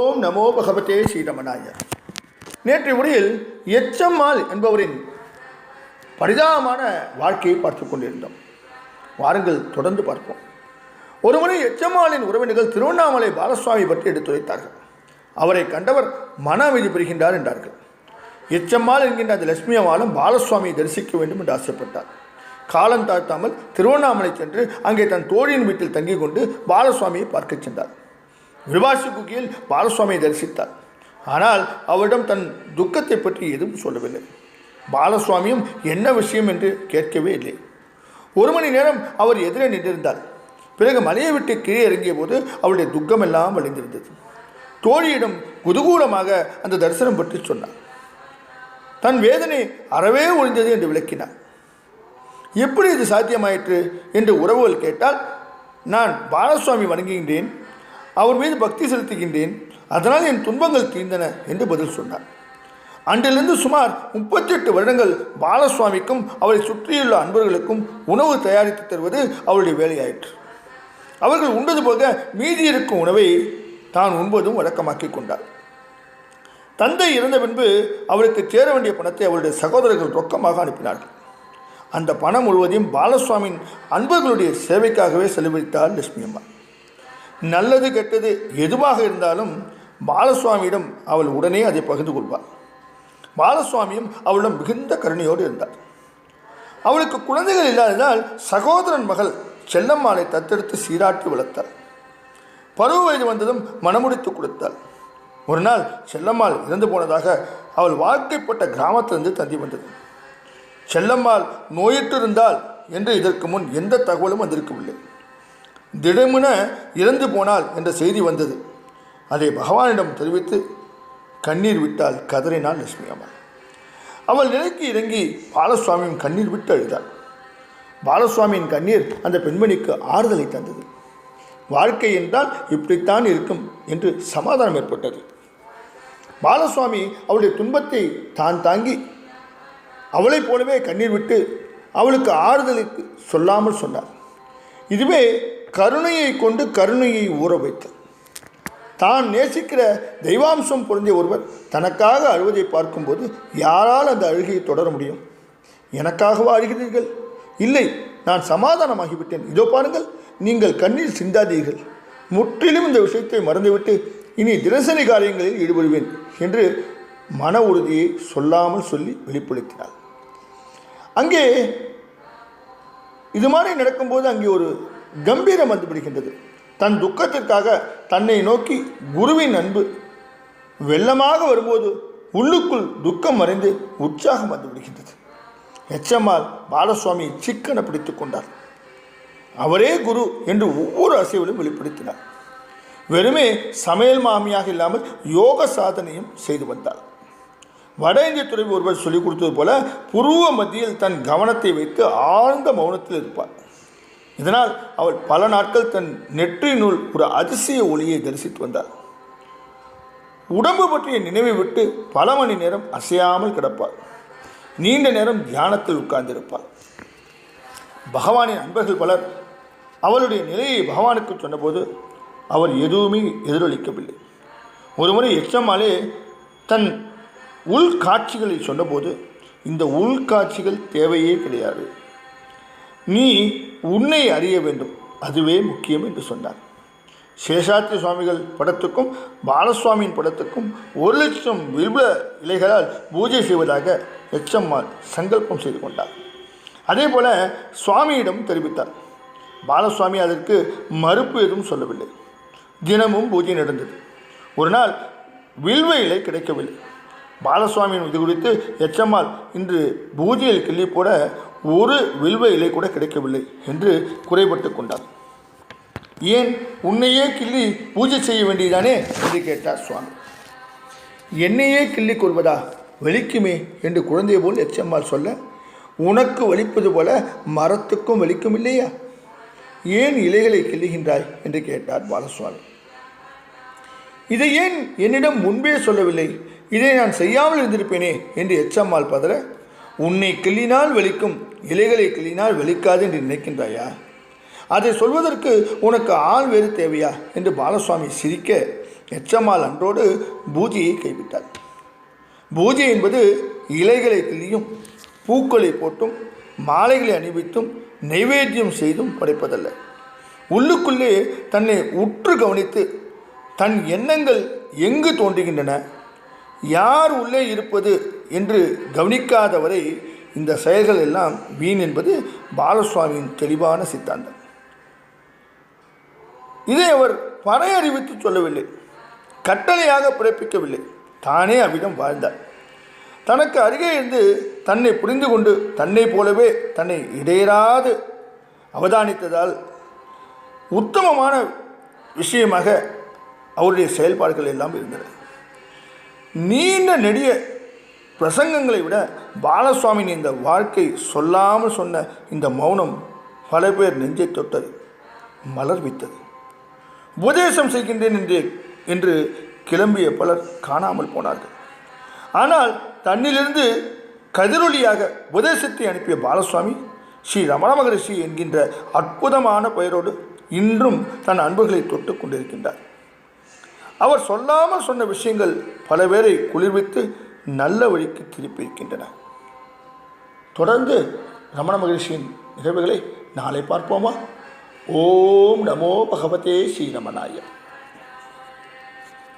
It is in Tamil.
ஓம் நமோ பகவதே ஸ்ரீரமணாய. நேற்றைய உரையில் எச்சம்மாள் என்பவரின் பரிதாபமான வாழ்க்கையை பார்த்து கொண்டிருந்தோம். வாருங்கள் தொடர்ந்து பார்ப்போம். ஒருமுறை எச்சம்மாளின் உறவினர்கள் திருவண்ணாமலை பாலசுவாமி பற்றி எடுத்துரைத்தார்கள். அவரை கண்டவர் மன அமைதி பெறுகின்றார் என்றார்கள். எச்சம்மாள் என்கின்ற அந்த லட்சுமி அம்மாளும் பாலசுவாமியை தரிசிக்க வேண்டும் என்று ஆசைப்பட்டார். காலம் தாழ்த்தாமல் திருவண்ணாமலை சென்று அங்கே தன் தோழியின் வீட்டில் தங்கிக் கொண்டு பாலசுவாமியை பார்க்கச் சென்றார். விபாசி கீழ் பாலசுவாமியை தரிசித்தார். ஆனால் அவரிடம் தன் துக்கத்தை பற்றி எதுவும் சொல்லவில்லை. பாலசுவாமியும் என்ன விஷயம் என்று கேட்கவே இல்லை. ஒரு மணி நேரம் அவர் எதிரே நின்றிருந்தார். பிறகு மலையை விட்டு கீழே இறங்கிய போது அவருடைய துக்கமெல்லாம் வழிந்திருந்தது தோழியிடம் குதூகூலமாக அந்த தரிசனம் பற்றி சொன்னார். தன் வேதனை அறவே ஒழிந்தது என்று விளக்கினார். எப்படி இது சாத்தியமாயிற்று? என்று உறவுகள் கேட்டால் நான் பாலசுவாமி வணங்குகின்றேன். அவர் மீது பக்தி செலுத்துகின்றேன். அதனால் என் துன்பங்கள் தீர்ந்தன என்று பதில் சொன்னார். அன்றிலிருந்து சுமார் முப்பத்தெட்டு வருடங்கள் பாலசுவாமிக்கும் அவரை சுற்றியுள்ள அன்பர்களுக்கும் உணவு தயாரித்து தருவது அவருடைய வேலையாயிற்று. அவர்கள் உண்டது போக மீதி இருக்கும் உணவை தான் உண்பதும் வழக்கமாக்கி கொண்டார். தந்தை இறந்த பின்பு அவருக்கு சேர வேண்டிய பணத்தை அவருடைய சகோதரர்கள் ரொக்கமாக அனுப்பினார்கள். அந்த பணம் முழுவதையும் பாலசுவாமியின் அன்பர்களுடைய சேவைக்காகவே செலவழித்தார் லட்சுமி அம்மா. நல்லது கெட்டது எதுவாக இருந்தாலும் பாலசுவாமியிடம் அவள் உடனே அதை பகிர்ந்து கொள்வாள். பாலசுவாமியும் அவளிடம் மிகுந்த கருணையோடு இருந்தார். அவளுக்கு குழந்தைகள் இல்லாததால் சகோதரன் மகள் செல்லம்மாளை தத்தெடுத்து சீராட்டி வளர்த்தாள். பருவ வயது வந்ததும் மனமுடித்து கொடுத்தாள். ஒரு நாள் செல்லம்மாள் இறந்து போனதாக அவள் வாழ்க்கைப்பட்ட கிராமத்திலிருந்து தந்தி வந்தது. செல்லம்மாள் நோயிற்றிருந்தாள் என்று இதற்கு முன் எந்த தகவலும் வந்திருக்கவில்லை. திடமென இறந்து போனாள் என்ற செய்தி வந்தது. அதை பகவானிடம் தெரிவித்து கண்ணீர் விட்டால் கதறினாள் லட்சுமி அம்மாள் அவள் நிலைக்கு இறங்கி பாலசுவாமியும் கண்ணீர் விட்டு அழுதாள். பாலசுவாமியின் கண்ணீர் அந்த பெண்மணிக்கு ஆறுதலை தந்தது. வாழ்க்கை என்றால் இப்படித்தான் இருக்கும் என்று சமாதானம் ஏற்பட்டது. பாலசுவாமி அவளுடைய துன்பத்தை தான் தாங்கி அவளைப் போலவே கண்ணீர் விட்டு அவளுக்கு ஆறுதலுக்கு சொல்லாமல் சொன்னார். இதுவே கருணையை கொண்டு கருணையை ஊற வைத்தார் தான் நேசிக்கிற தெய்வாம்சம் பொருந்திய ஒருவர் தனக்காக அழுவதை பார்க்கும்போது யாரால் அந்த அழுகையை தொடர முடியும்? எனக்காகவா அழுகிறீர்கள்? இல்லை நான் சமாதானமாகிவிட்டேன். இதோ பாருங்கள் நீங்கள் கண்ணீர் சிந்தாதீர்கள். முற்றிலும் இந்த விஷயத்தை மறந்துவிட்டு இனி தினசரி காரியங்களில் ஈடுபடுவேன் என்று மன உறுதியை சொல்லாமல் சொல்லி வெளிப்படுத்தினார் அங்கே இது மாதிரி நடக்கும்போது அங்கே ஒரு கம்பீரம் வந்துவிடுகின்றது தன் துக்கத்திற்காக தன்னை நோக்கி குருவின் அன்பு வெள்ளமாக வரும்போது உள்ளுக்குள் துக்கம் மறைந்து உற்சாகம் வந்து விடுகின்றது. எச்சம்மாள் பாலசுவாமி சிக்கன பிடித்து கொண்டார் அவரே குரு என்று ஒவ்வொரு அசைவிலும் வெளிப்படுத்தினார். வெறுமே சமையல் மாமியாக இல்லாமல் யோக சாதனையும் செய்து வந்தார் வட இந்திய துறை ஒருவர் சொல்லிக் கொடுத்தது போல புருவ மத்தியில் தன் கவனத்தை வைத்து ஆழ்ந்த மௌனத்தில் இருப்பார் இதனால் அவள் பல நாட்கள் தன் நெற்றினுள் ஒரு அதிசய ஒளியை தரிசித்து வந்தார் உடம்பு பற்றிய நினைவை விட்டு பல மணி நேரம் அசையாமல் கிடப்பார் நீண்ட நேரம் தியானத்தில் உட்கார்ந்திருப்பார் பகவானின் அன்பர்கள் பலர் அவளுடைய நிலையை பகவானுக்கு சொன்னபோது அவர் எதுவுமே எதிரொலிக்கவில்லை. ஒருமுறை எச்சம்மாலே தன் உள்காட்சிகளை சொன்னபோது இந்த உள்காட்சிகள் தேவையே கிடையாது. நீ உன்னை அறிய வேண்டும். அதுவே முக்கியம் என்று சொன்னார். சேஷாத்திரி சுவாமிகள் படத்துக்கும் பாலசுவாமியின் படத்துக்கும் ஒரு லட்சம் வில்வ இலைகளால் பூஜை செய்வதாக எச்சம்மாள் சங்கல்பம் செய்து கொண்டார் அதே போல சுவாமியிடம் தெரிவித்தார். பாலசுவாமி அதற்கு மறுப்பு எதுவும் சொல்லவில்லை. தினமும் பூஜை நடந்தது. ஒரு நாள் வில்வ இலை கிடைக்கவில்லை. பாலசுவாமியின் இது குறித்து எச்சம்மாள் இன்று பூஜையில் கிள்ளி போட ஒரு வில்வ இலை கூட கிடைக்கவில்லை என்று குறைபட்டு கொண்டார். ஏன்? உன்னையே கிள்ளி பூஜை செய்ய வேண்டியதானே என்று கேட்டார் சுவாமி. என்னையே கிள்ளி கொள்வதா? வலிக்குமே என்று குழந்தை போல் எச்சம்மாள் சொல்ல உனக்கு வலிப்பது போல மரத்துக்கும் வலிக்கும் இல்லையா? ஏன் இலைகளை கிள்ளுகின்றாய்? என்று கேட்டார் பாலசுவாமி. இதை ஏன் என்னிடம் முன்பே சொல்லவில்லை? இதை நான் செய்யாமல் இருந்திருப்பேனே? என்று எச்சம்மாள் பதற உன்னை கிள்ளினால் வலிக்கும் இலைகளை கிளினால் வெளிக்காது என்று நினைக்கின்றாயா? அதை சொல்வதற்கு உனக்கு ஆள் வேறு தேவையா? என்று பாலசுவாமி சிரிக்க எச்சம்மாள் அன்றோடு பூஜையை கைவிட்டார் பூஜை என்பது இலைகளை கிள்ளியும் பூக்களை போட்டும் மாலைகளை அணிவித்தும் நைவேத்தியம் செய்தும் படைப்பதல்ல. உள்ளுக்குள்ளே தன்னை உற்று கவனித்து தன் எண்ணங்கள் எங்கு தோன்றுகின்றன? யார் உள்ளே இருப்பது என்று கவனிக்காதவரை இந்த செயல்கள் எல்லாம் வீண் என்பது பாலசுவாமியின் தெளிவான சித்தாந்தம். இதை அவர் பறையறிவித்து சொல்லவில்லை. கட்டளையாக பிறப்பிக்கவில்லை. தானே அவ்விடம் வாழ்ந்தார். தனக்கு அருகே இருந்து தன்னை புரிந்து கொண்டு தன்னை போலவே தன்னை இடையராது அவதானித்ததால் உத்தமமான விஷயமாக அவருடைய செயல்பாடுகள் எல்லாம் இருந்தன. நீண்ட நெடிய பிரசங்கங்களை விட பாலசுவாமியின் இந்த வாழ்க்கை சொல்லாமல் சொன்ன இந்த மௌனம் பல பேர் நெஞ்சை தொட்டது மலர் வித்தது. உபதேசம் செய்கின்றேன் என்று என்று கிளம்பிய பலர் காணாமல் போனார்கள். ஆனால் தன்னிலிருந்து கதிரொலியாக உபதேசத்தை அனுப்பிய பாலசுவாமி ஸ்ரீ ரமண மகரிஷி என்கின்ற அற்புதமான பெயரோடு இன்றும் தன் அன்புகளை தொட்டு கொண்டிருக்கின்றார். அவர் சொல்லாமல் சொன்ன விஷயங்கள் பல பேரை குளிர்வித்து நல்ல வழிக்கு திருப்பியிருக்கின்றன தொடர்ந்து ரமண மகரிஷியின் நிகழ்வுகளை நாளை பார்ப்போமா? ஓம் நமோ பகவதே ஸ்ரீரமணாய